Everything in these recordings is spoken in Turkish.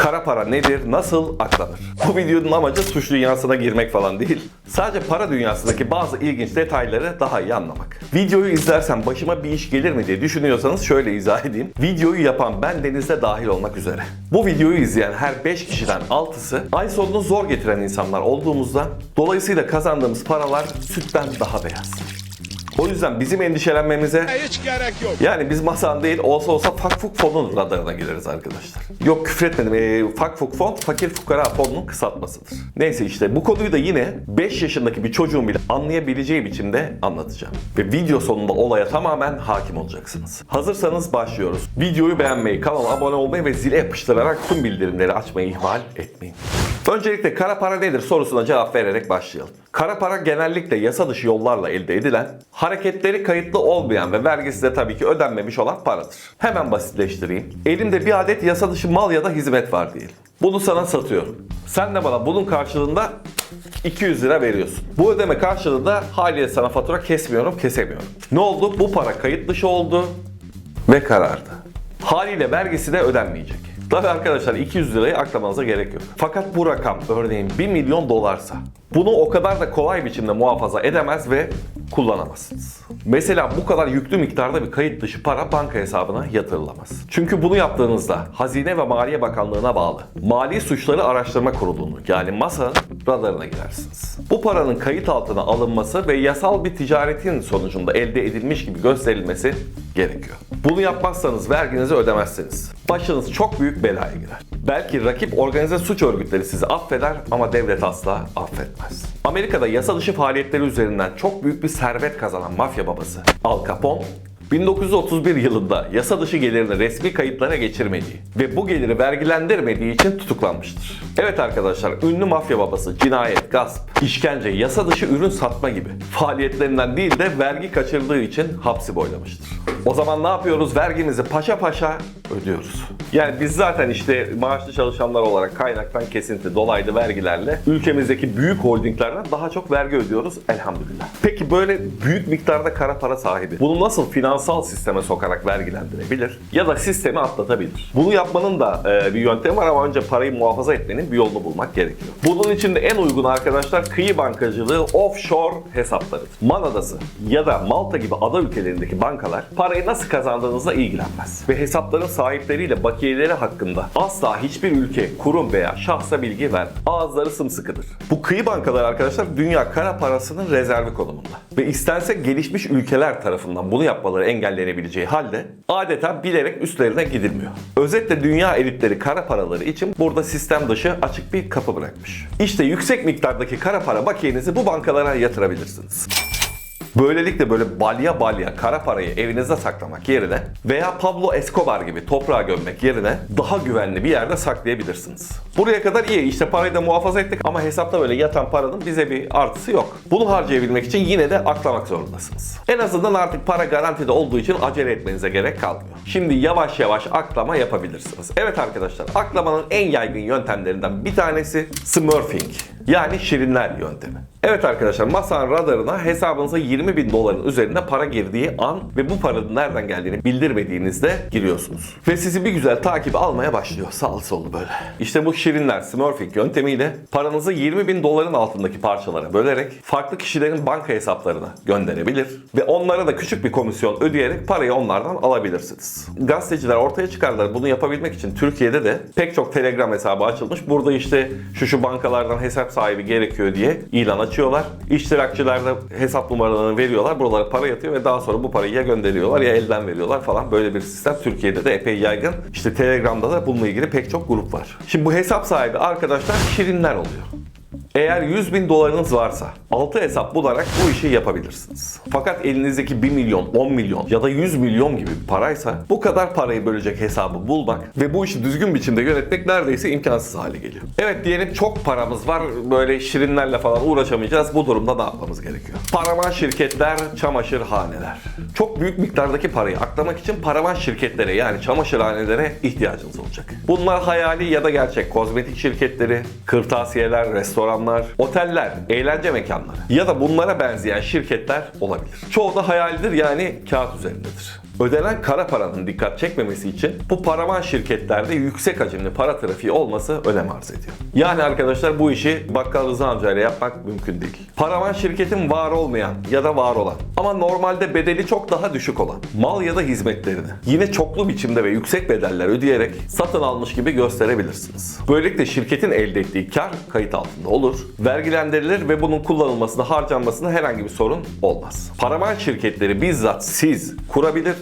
Kara para nedir? Nasıl aklanır? Bu videonun amacı suç dünyasına girmek falan değil. Sadece para dünyasındaki bazı ilginç detayları daha iyi anlamak. Videoyu izlersen başıma bir iş gelir mi diye düşünüyorsanız şöyle izah edeyim. Videoyu yapan ben Deniz'de dahil olmak üzere. Bu videoyu izleyen her 5 kişiden 6'sı ay sonunu zor getiren insanlar olduğumuzda dolayısıyla kazandığımız paralar sütten daha beyaz. O yüzden bizim endişelenmemize Hiç gerek yok. yani biz masan değil olsa olsa fakfuk fonun radarına gireriz arkadaşlar. Yok küfretmedim. Ee, fakfuk fon fakir fukara fonunun kısaltmasıdır. Neyse işte bu konuyu da yine 5 yaşındaki bir çocuğun bile anlayabileceği biçimde anlatacağım. Ve video sonunda olaya tamamen hakim olacaksınız. Hazırsanız başlıyoruz. Videoyu beğenmeyi, kanala abone olmayı ve zile yapıştırarak tüm bildirimleri açmayı ihmal etmeyin. Öncelikle kara para nedir sorusuna cevap vererek başlayalım. Kara para genellikle yasa dışı yollarla elde edilen, hareketleri kayıtlı olmayan ve vergisi de tabii ki ödenmemiş olan paradır. Hemen basitleştireyim. Elimde bir adet yasa dışı mal ya da hizmet var diyelim. Bunu sana satıyorum. Sen de bana bunun karşılığında 200 lira veriyorsun. Bu ödeme karşılığında haliyle sana fatura kesmiyorum, kesemiyorum. Ne oldu? Bu para kayıt dışı oldu ve karardı. Haliyle vergisi de ödenmeyecek. Tabi arkadaşlar 200 lirayı aklamanıza gerek yok. Fakat bu rakam örneğin 1 milyon dolarsa bunu o kadar da kolay biçimde muhafaza edemez ve kullanamazsınız. Mesela bu kadar yüklü miktarda bir kayıt dışı para banka hesabına yatırılamaz. Çünkü bunu yaptığınızda Hazine ve Maliye Bakanlığı'na bağlı Mali Suçları Araştırma Kurulu'nu yani MASA'nın radarına girersiniz. Bu paranın kayıt altına alınması ve yasal bir ticaretin sonucunda elde edilmiş gibi gösterilmesi gerekiyor. Bunu yapmazsanız verginizi ödemezsiniz. Başınız çok büyük belaya girer. Belki rakip organize suç örgütleri sizi affeder ama devlet asla affetmez. Amerika'da yasa dışı faaliyetleri üzerinden çok büyük bir servet kazanan mafya babası Al Capone 1931 yılında yasa dışı gelirini resmi kayıtlara geçirmediği ve bu geliri vergilendirmediği için tutuklanmıştır. Evet arkadaşlar, ünlü mafya babası cinayet, gasp, işkence, yasa dışı ürün satma gibi faaliyetlerinden değil de vergi kaçırdığı için hapsi boylamıştır. O zaman ne yapıyoruz? Vergimizi paşa paşa ödüyoruz. Yani biz zaten işte maaşlı çalışanlar olarak kaynaktan kesinti dolaylı vergilerle ülkemizdeki büyük holdinglerden daha çok vergi ödüyoruz elhamdülillah. Peki böyle büyük miktarda kara para sahibi bunu nasıl finansal sisteme sokarak vergilendirebilir ya da sistemi atlatabilir? Bunu yapmanın da e, bir yöntemi var ama önce parayı muhafaza etmenin bir yolunu bulmak gerekiyor. Bunun için de en uygun arkadaşlar kıyı bankacılığı offshore hesaplarıdır. Man Adası ya da Malta gibi ada ülkelerindeki bankalar parayı nasıl kazandığınızla ilgilenmez. Ve hesapların sahipleriyle bakiyeleri hakkında asla hiçbir ülke, kurum veya şahsa bilgi vermez. Ağızları sımsıkıdır. Bu kıyı bankaları arkadaşlar dünya kara parasının rezervi konumunda. Ve istense gelişmiş ülkeler tarafından bunu yapmaları engellenebileceği halde adeta bilerek üstlerine gidilmiyor. Özetle dünya elitleri kara paraları için burada sistem dışı açık bir kapı bırakmış. İşte yüksek miktardaki kara para bakiyenizi bu bankalara yatırabilirsiniz. Böylelikle böyle balya balya kara parayı evinizde saklamak yerine veya Pablo Escobar gibi toprağa gömmek yerine daha güvenli bir yerde saklayabilirsiniz. Buraya kadar iyi işte parayı da muhafaza ettik ama hesapta böyle yatan paranın bize bir artısı yok. Bunu harcayabilmek için yine de aklamak zorundasınız. En azından artık para garantide olduğu için acele etmenize gerek kalmıyor. Şimdi yavaş yavaş aklama yapabilirsiniz. Evet arkadaşlar aklamanın en yaygın yöntemlerinden bir tanesi smurfing yani şirinler yöntemi. Evet arkadaşlar masanın radarına hesabınıza 20 bin doların üzerinde para girdiği an ve bu paranın nereden geldiğini bildirmediğinizde giriyorsunuz. Ve sizi bir güzel takip almaya başlıyor sağlı sollu böyle. İşte bu şirinler smurfing yöntemiyle paranızı 20 bin doların altındaki parçalara bölerek farklı kişilerin banka hesaplarına gönderebilir ve onlara da küçük bir komisyon ödeyerek parayı onlardan alabilirsiniz. Gazeteciler ortaya çıkardılar bunu yapabilmek için Türkiye'de de pek çok Telegram hesabı açılmış. Burada işte şu şu bankalardan hesap sahibi gerekiyor diye ilan açıyorlar. İştirakçılar da hesap numaralarını veriyorlar. Buralara para yatıyor ve daha sonra bu parayı ya gönderiyorlar ya elden veriyorlar falan. Böyle bir sistem Türkiye'de de epey yaygın. İşte Telegram'da da bununla ilgili pek çok grup var. Şimdi bu hesap sahibi arkadaşlar şirinler oluyor. Eğer 100 bin dolarınız varsa 6 hesap bularak bu işi yapabilirsiniz. Fakat elinizdeki 1 milyon, 10 milyon ya da 100 milyon gibi bir paraysa bu kadar parayı bölecek hesabı bulmak ve bu işi düzgün biçimde yönetmek neredeyse imkansız hale geliyor. Evet diyelim çok paramız var böyle şirinlerle falan uğraşamayacağız. Bu durumda ne yapmamız gerekiyor? Paravan şirketler, çamaşırhaneler. Çok büyük miktardaki parayı aklamak için paravan şirketlere yani çamaşırhanelere ihtiyacınız olacak. Bunlar hayali ya da gerçek kozmetik şirketleri, kırtasiyeler, restoranlar, oteller, eğlence mekanları ya da bunlara benzeyen şirketler olabilir. Çoğu da hayalidir yani kağıt üzerindedir. Ödenen kara paranın dikkat çekmemesi için bu paravan şirketlerde yüksek hacimli para trafiği olması önem arz ediyor. Yani arkadaşlar bu işi bakkal Rıza amcayla yapmak mümkün değil. Paravan şirketin var olmayan ya da var olan ama normalde bedeli çok daha düşük olan mal ya da hizmetlerini yine çoklu biçimde ve yüksek bedeller ödeyerek satın almış gibi gösterebilirsiniz. Böylelikle şirketin elde ettiği kar kayıt altında olur, vergilendirilir ve bunun kullanılmasına, harcanmasına herhangi bir sorun olmaz. Paravan şirketleri bizzat siz kurabilir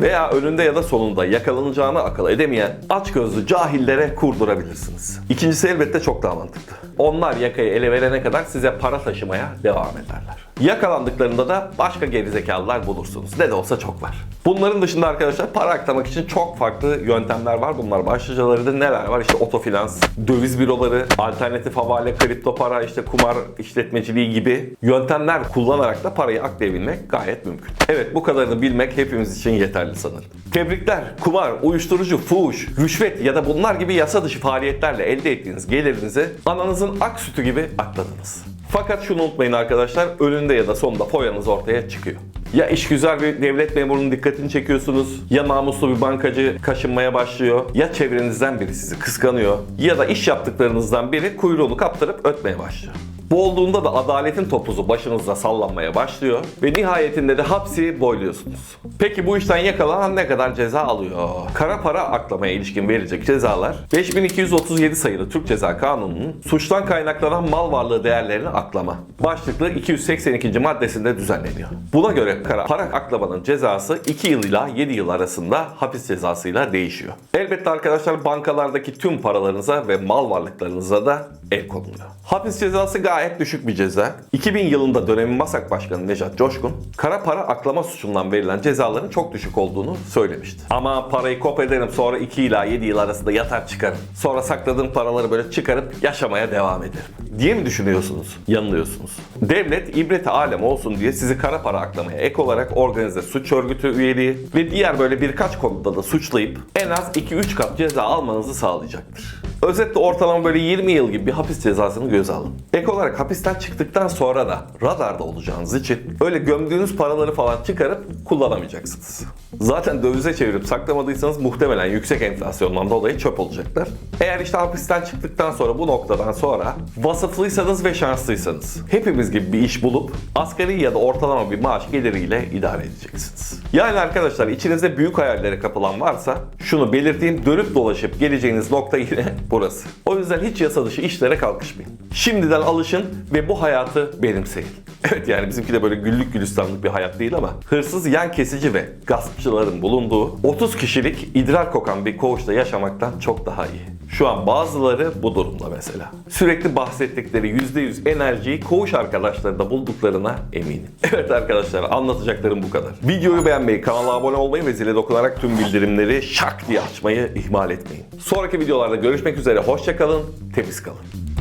veya önünde ya da sonunda yakalanacağını akıl edemeyen açgözlü cahillere kurdurabilirsiniz. İkincisi elbette çok daha mantıklı. Onlar yakayı ele verene kadar size para taşımaya devam ederler. Yakalandıklarında da başka gerizekalılar bulursunuz. Ne de olsa çok var. Bunların dışında arkadaşlar para aklamak için çok farklı yöntemler var. Bunlar başlıcalarında neler var? İşte otofinans, döviz büroları, alternatif havale, kripto para, işte kumar işletmeciliği gibi yöntemler kullanarak da parayı aklayabilmek gayet mümkün. Evet bu kadarını bilmek hepimiz için yeterli sanırım. Tebrikler. Kumar, uyuşturucu, fuhuş, rüşvet ya da bunlar gibi yasa dışı faaliyetlerle elde ettiğiniz gelirinizi ananızın ak sütü gibi akladınız. Fakat şunu unutmayın arkadaşlar, önünde ya da sonunda foyanız ortaya çıkıyor. Ya işgüzar bir devlet memurunun dikkatini çekiyorsunuz, ya namuslu bir bankacı kaşınmaya başlıyor, ya çevrenizden biri sizi kıskanıyor, ya da iş yaptıklarınızdan biri kuyruğunu kaptırıp ötmeye başlıyor. Bu olduğunda da adaletin topuzu başınızda sallanmaya başlıyor ve nihayetinde de hapsi boyluyorsunuz. Peki bu işten yakalanan ne kadar ceza alıyor? Kara para aklamaya ilişkin verilecek cezalar 5237 sayılı Türk Ceza Kanunu'nun suçtan kaynaklanan mal varlığı değerlerini aklama başlıklı 282. maddesinde düzenleniyor. Buna göre kara para aklamanın cezası 2 yıl ila 7 yıl arasında hapis cezasıyla değişiyor. Elbette arkadaşlar bankalardaki tüm paralarınıza ve mal varlıklarınıza da el konuluyor. Hapis cezası gayet düşük bir ceza. 2000 yılında dönemin MASAK Başkanı Necat Coşkun, kara para aklama suçundan verilen cezaların çok düşük olduğunu söylemişti. Ama parayı kop ederim sonra 2 ila 7 yıl arasında yatar çıkarım. Sonra sakladığım paraları böyle çıkarıp yaşamaya devam ederim. Diye mi düşünüyorsunuz? Yanılıyorsunuz. Devlet ibreti alem olsun diye sizi kara para aklamaya ek olarak organize suç örgütü üyeliği ve diğer böyle birkaç konuda da suçlayıp en az 2-3 kat ceza almanızı sağlayacaktır. Özetle ortalama böyle 20 yıl gibi bir hapis cezasını göze alın. Ek olarak hapisten çıktıktan sonra da radarda olacağınız için öyle gömdüğünüz paraları falan çıkarıp kullanamayacaksınız. Zaten dövize çevirip saklamadıysanız muhtemelen yüksek enflasyondan dolayı çöp olacaklar. Eğer işte hapisten çıktıktan sonra bu noktadan sonra vasıflıysanız ve şanslıysanız hepimiz gibi bir iş bulup asgari ya da ortalama bir maaş geliriyle idare edeceksiniz. Yani arkadaşlar içinizde büyük hayallere kapılan varsa şunu belirteyim dönüp dolaşıp geleceğiniz nokta yine burası. O yüzden hiç yasa dışı işlere kalkışmayın. Şimdiden alışın ve bu hayatı benimseyin. Evet yani bizimki de böyle güllük gülistanlık bir hayat değil ama hırsız, yan kesici ve gaspçıların bulunduğu 30 kişilik idrar kokan bir koğuşta yaşamaktan çok daha iyi. Şu an bazıları bu durumda mesela. Sürekli bahsettikleri %100 enerjiyi koğuş arkadaşlarında bulduklarına eminim. Evet arkadaşlar anlatacaklarım bu kadar. Videoyu beğenmeyi, kanala abone olmayı ve zile dokunarak tüm bildirimleri şak diye açmayı ihmal etmeyin. Sonraki videolarda görüşmek üzere. Hoşçakalın, temiz kalın.